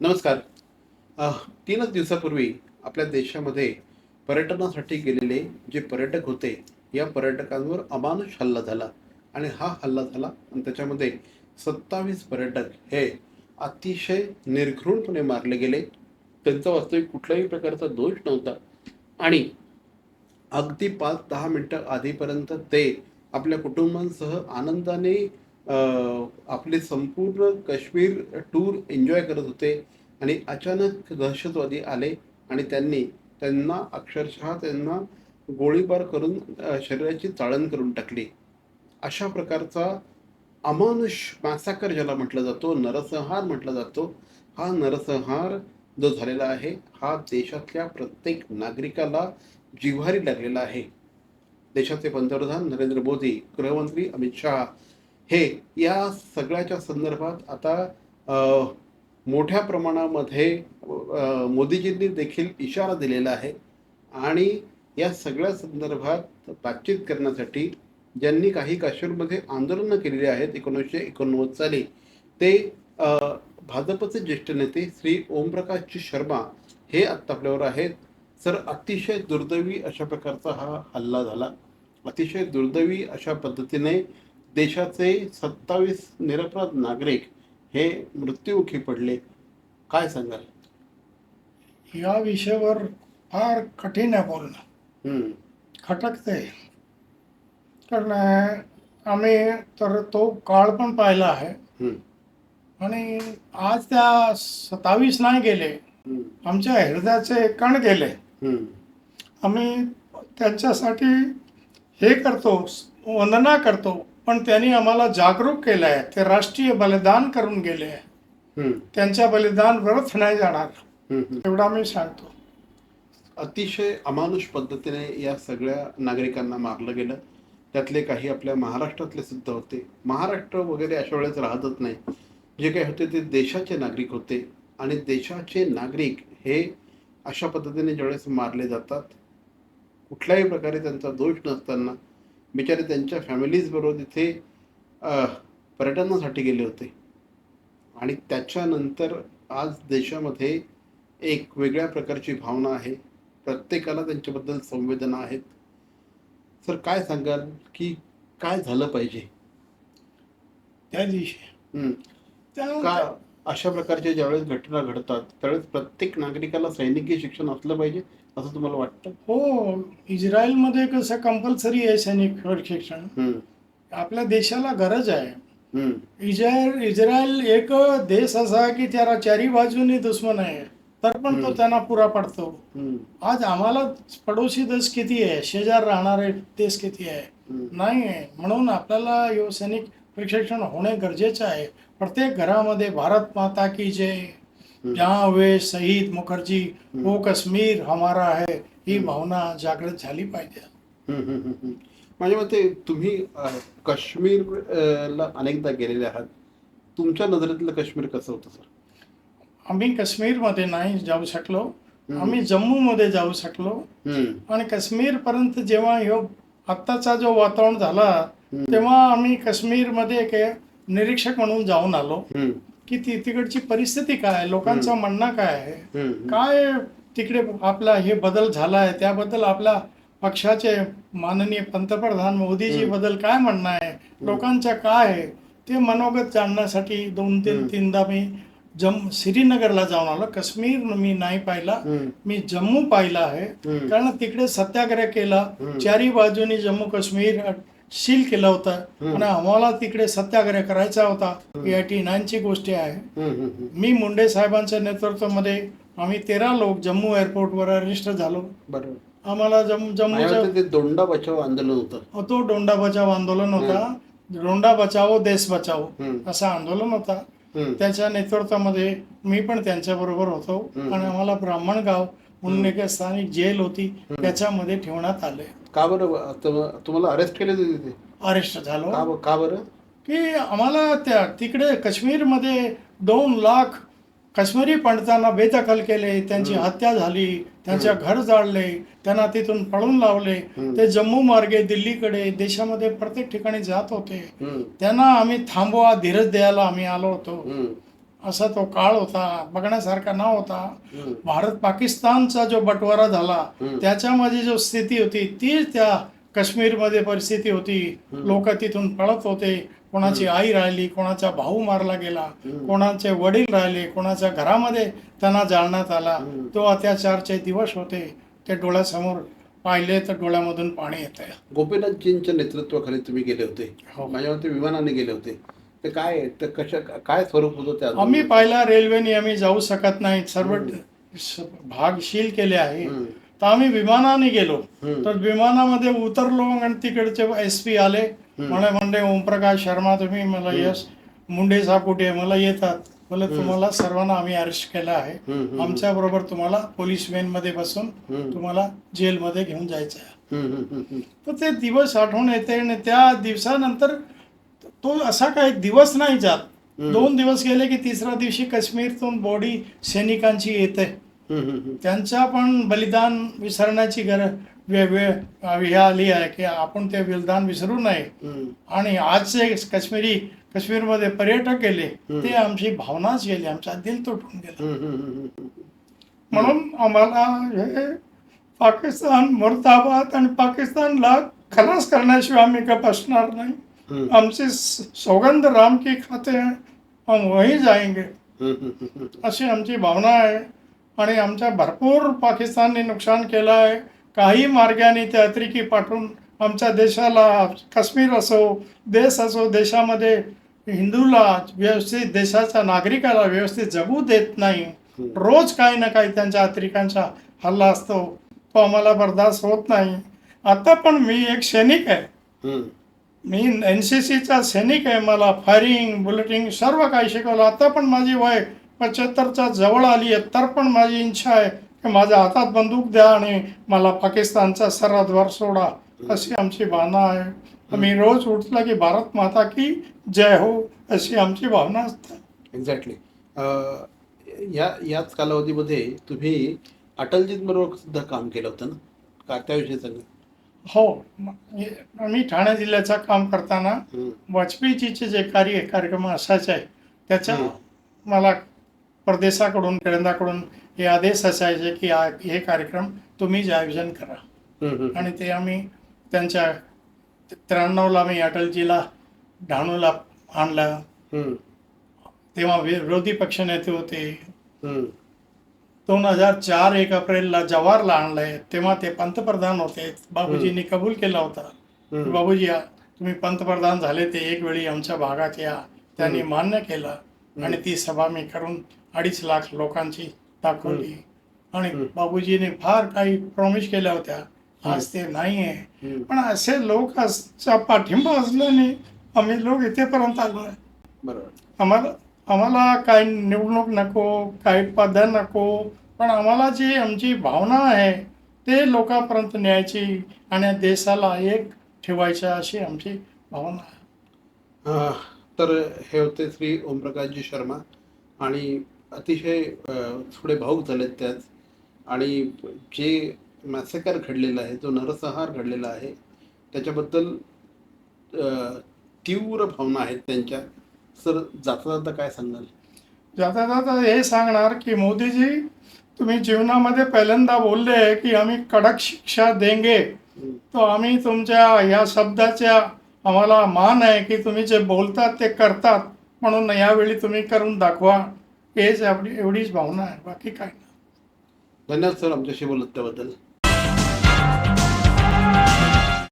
नमस्कार. तीनच दिवसापूर्वी आपल्या देशामध्ये पर्यटनासाठी गेलेले जे पर्यटक होते या पर्यटकांवर अमानुष हल्ला झाला आणि हा हल्ला झाला आणि त्याच्यामध्ये सत्तावीस पर्यटक हे अतिशय निर्घृणपणे मारले गेले. त्यांचा वास्तविक कुठल्याही प्रकारचा दोष नव्हता आणि अगदी पाच दहा मिनटं आधीपर्यंत ते आपल्या कुटुंबांसह आनंदाने आपले संपूर्ण काश्मीर टूर एन्जॉय करत होते आणि अचानक दहशतवादी आले आणि त्यांनी त्यांना अक्षरशः त्यांना गोळीबार करून शरीराची चाळण करून टाकली. अशा प्रकारचा अमानुष मॅसाकर ज्याला म्हटलं जातो नरसंहार म्हटला जातो हा नरसंहार जो झालेला आहे हा देशातल्या प्रत्येक नागरिकाला जिव्हारी लागलेला आहे. देशाचे पंतप्रधान नरेंद्र मोदी गृहमंत्री अमित शहा हे या सगळ्याच्या संदर्भात आता मोठ्या प्रमाणामध्ये मोदीजींनी देखील इशारा दिलेला आहे. आणि या सगळ्या संदर्भात बातचीत करण्यासाठी ज्यांनी काही काश्मीरमध्ये आंदोलनं केलेली आहेत एकोणीसशे एकोणनव्वद साली ते भाजपचे ज्येष्ठ नेते श्री ओमप्रकाशजी शर्मा हे आत्ता आपल्यावर आहेत. सर अतिशय दुर्दैवी अशा प्रकारचा हा हल्ला झाला. अतिशय दुर्दैवी अशा पद्धतीने देशाचे सत्तावीस निरपराध नागरिक हे मृत्युमुखी पडले. काय सांगाल? या विषयावर फार कठीण आहे बोलणं. खटकते. कारण आम्ही तर तो काळ पण पाहिला आहे. आणि आज त्या सत्तावीस नाही गेले. आमच्या हृदयाचे कण गेले. आम्ही त्यांच्यासाठी हे करतो वंदना करतो. पण त्यांनी आम्हाला जागरूक केलं आहे ते राष्ट्रीय बलिदान करून गेले. आहे त्यांच्या बलिदान व्यर्थ नाही जाणार. एवढा मी सांगतो. अतिशय अमानुष पद्धतीने या सगळ्या नागरिकांना मारलं गेलं. त्यातले काही आपल्या महाराष्ट्रातले सुद्धा होते. महाराष्ट्र वगैरे अशा वेळेस राहतच नाही. जे काही होते ते देशाचे नागरिक होते. आणि देशाचे नागरिक हे अशा पद्धतीने ज्यावेळेस मारले जातात कुठल्याही प्रकारे त्यांचा दोष नसताना बिचारे त्यांच्या फॅमिलीज बरोबर तिथे पर्यटनासाठी गेले होते. आणि त्याच्यानंतर आज देशामध्ये एक वेगळ्या प्रकारची भावना आहे. प्रत्येकाला त्यांच्याबद्दल संवेदना आहेत. सर काय सांगाल की काय झालं पाहिजे? त्या दिवशी. का अशा प्रकारच्या ज्यावेळेस घटना घडतात त्यावेळेस प्रत्येक नागरिकाला सैनिकी शिक्षण असलं पाहिजे? असं तुम्हाला वाटतं? हो इस्रायलमध्ये कसं कंपल्सरी आहे सैनिक शिक्षण हम्म, आपल्या देशाला गरज आहे. इस्रायल इस्रायल एक देश असा की त्याला चारी बाजूनी दुश्मन आहे. तर पण तो. त्यांना पुरा पडतो. आज आम्हाला पडोशी देश किती आहे? शेजार राहणारे देश किती आहे? नाही आहे. म्हणून आपल्याला यो सैनिक प्रशिक्षण होणे गरजेचं आहे. प्रत्येक घरामध्ये भारत माता की जय. जहाँ हुए शहीद मुखर्जी. वो कश्मीर हमारा है ही. भावना जागृत झाली पाहिजे. माझ्या मते तुम्ही अह, काश्मीर अह, ला अनेकदा गेलेले आहात. तुमच्या नजरेतलं काश्मीर कसं होतं सर? आम्ही काश्मीरमध्ये नाही जाऊ शकलो. आम्ही जम्मूमध्ये जाऊ शकलो. आणि काश्मीर पर्यंत जेव्हा ह्यो आत्ताचा जो वातावरण झाला तेव्हा आम्ही काश्मीरमध्ये एक निरीक्षक म्हणून जाऊन आलो. की ती तिकडची परिस्थिती काय लोकांचं म्हणणं काय आहे? काय तिकडे आपला हे बदल झाला आहे त्याबद्दल आपल्या पक्षाचे माननीय पंतप्रधान मोदीजी. बद्दल काय म्हणणं आहे? लोकांचं काय आहे? ते मनोगत जाणण्यासाठी दोन तीन. तीनदा मी जम श्रीनगरला जाऊन आलो. काश्मीर मी नाही पाहिला. मी जम्मू पाहिला आहे. कारण तिकडे सत्याग्रह केला. चारी बाजूनी जम्मू काश्मीर सील केलं होतं. आणि आम्हाला तिकडे सत्याग्रह करायचा होता. एटी नाईनची गोष्टी आहे. मी मुंडे साहेबांच्या नेतृत्वामध्ये आम्ही तेरा लोक जम्मू एअरपोर्टवर अरेस्ट झालो. बरोबर. आम्हाला जम्मूच्या दोंडा बचाव आंदोलन होतं. तो डोंडा बचाव आंदोलन होता. डोंडा बचावो देश बचावो. असं आंदोलन होता. त्याच्या नेतृत्वामध्ये मी पण त्यांच्या बरोबर होतो. आणि आम्हाला ब्राह्मणगाव म्हणून एक स्थानिक जेल होती. त्याच्यामध्ये ठेवण्यात आले का बरं तुम- तुम्हाला अरेस्ट केले तिथे? अरेस्ट का झालो ब- का बरं? की आम्हाला त्या तिकडे काश्मीरमध्ये दोन लाख काश्मीरी पंडितांना बेदखल केले त्यांची हत्या झाली त्यांच्या घर जाळले त्यांना तिथून पळून लावले. ते जम्मू मार्गे दिल्लीकडे देशामध्ये प्रत्येक ठिकाणी जात होते. हम्म, त्यांना आम्ही थांबवा धीरज द्यायला आम्ही आलो होतो. हम्म, असा तो काळ होता बघण्यासारखा न होता. भारत पाकिस्तानचा जो बंटवारा झाला. त्याच्यामध्ये जो स्थिती होती ती त्या काश्मीरमध्ये परिस्थिती होती. लोक तिथून पळत होते कोणाची आई राहिली कोणाचा भाऊ मारला गेला. कोणाचे वडील राहिले कोणाच्या घरामध्ये त्यांना जाळण्यात आला. तो अत्याचारचे दिवस होते ते डोळ्यासमोर पाहिले तर डोळ्यामधून पाणी येते गोपीनाथजींच्या नेतृत्वाखाली तुम्ही गेले होते हो. माझ्या मते विमानाने गेले होते ते काय ते कशा काय स्वरूप होतं त्या आम्ही पाहिला रेल्वेने आम्ही जाऊ शकत नाही सर्व हम्म. स- भाग सील केले आहे. तर आम्ही विमानाने गेलो. तर विमानामध्ये उतरलो आणि तिकडचे एस पी आले. मला म्हणले ओमप्रकाश शर्मा तुम्ही मला यश मुंडे साहेब कुठे मला येतात बोले तुम्हाला सर्वांना आम्ही अरेस्ट केलं आहे. आमच्या बरोबर तुम्हाला पोलीस व्हॅनमध्ये बसून. तुम्हाला जेलमध्ये घेऊन जायचं आहे. तर ते दिवस आठवण येते आणि त्या दिवसानंतर तो असा काही दिवस नाही जात. दोन दिवस गेले की तिसऱ्या दिवशी काश्मीरतून बॉडी सैनिकांची येते. त्यांचा पण बलिदान विसरण्याची गरज वेळ आली आहे की आपण ते बलिदान विसरू नये. आणि आज जे काश्मीरी काश्मीरमध्ये पर्यटक गेले. ते आमची भावनाच गेली आमचा दिल तुटून गेला. म्हणून आम्हाला हे पाकिस्तान मुर्दाबाद आणि पाकिस्तानला खलास करण्याशिवाय आम्ही का बसणार नाही हम्म. आमची स- सौगंध राम की खाते हैं हम वही जाएंगे. अशी आमची भावना आहे आणि आमच्या भरपूर पाकिस्तानने नुकसान केलं आहे काही मार्गाने ते अतिरेकी पाठवून आमच्या देशाला काश्मीर असो देश असो देशामध्ये हिंदूला व्यवस्थित देशाच्या नागरिकाला व्यवस्थित जगू देत नाही रोज काही ना काही त्यांच्या अतिरेकांचा हल्ला असतो तो आम्हाला बर्दाश्त होत नाही आता पण मी एक सैनिक आहे. मी एन सी सीचा सैनिक आहे मला फायरिंग बुलेटिंग सर्व काही शिकवलं. आता पण माझी वय पचहत्तरच्या जवळ आली आहे तर पण माझी इच्छा आहे की माझ्या हातात बंदूक द्या आणि मला पाकिस्तानचा सरहदवर सोडा. अशी आमची भावना आहे. आम्ही रोज उठलं की भारत माता की जय हो अशी आमची भावना असते. एक्झॅक्टली या याच कालावधीमध्ये तुम्ही अटलजींबरोबर सुद्धा काम केलं होतं ना? का त्याविषयी सांगा हो म- मी ठाणे जिल्ह्याचं काम करताना. वाजपेयीजीचे जे कार्य कार्यक्रम असायचे त्याच्या. मला परदेशाकडून केंद्राकडून हे आदेश असायचे की आ- हे कार्यक्रम तुम्हीच आयोजन करा. आणि ते आम्ही त्यांच्या त्र्याण्णवला मी अटलजीला डहाणूला आणलं. तेव्हा विरोधी पक्ष नेते होते. दोन हजार चार एक एप्रिलला जवाहरला आणलंय तेव्हा ते पंतप्रधान होते. बाबूजींनी कबूल केला होता. की. बाबूजी या तुम्ही पंतप्रधान झाले ते एक वेळी आमच्या भागात या. त्यांनी मान्य केलं आणि ती सभा मी करून अडीच लाख लोकांची दाखवली. आणि बाबूजीने फार काही प्रॉमिस केल्या होत्या. आज ते नाही आहे. पण असे लोकांचा पाठिंबा असल्याने आम्ही लोक इथेपर्यंत आलो आहे बरोबर. आम्हाला आम्हाला काही निवडणूक नको काही पद नको पण आम्हाला जी आमची भावना आहे ते लोकांपर्यंत न्यायची आणि देशाला एक ठेवायच्या अशी आमची भावना आहे. तर हे होते श्री ओमप्रकाशजी शर्मा आणि अतिशय थोडे भाऊक झालेत त्यात. आणि जे मॅसेकर घडलेला आहे जो नरसंहार घडलेला आहे त्याच्याबद्दल तीव्र भावना आहेत त्यांच्या. सर जाता जाता काय सांगाल? जाता जाता हे सांगणार की मोदीजी तुम्ही जीवनामध्ये पहिल्यांदा बोलले की आम्ही कडक शिक्षा देंगे. तो आम्ही तुमच्या या शब्दाच्या आम्हाला मान आहे की तुम्ही जे बोलतात ते करतात. म्हणून यावेळी तुम्ही करून दाखवा. हेच आपली एवढीच भावना आहे. बाकी काय नाही. धन्यवाद सर आमच्याशी बोलत त्याबद्दल.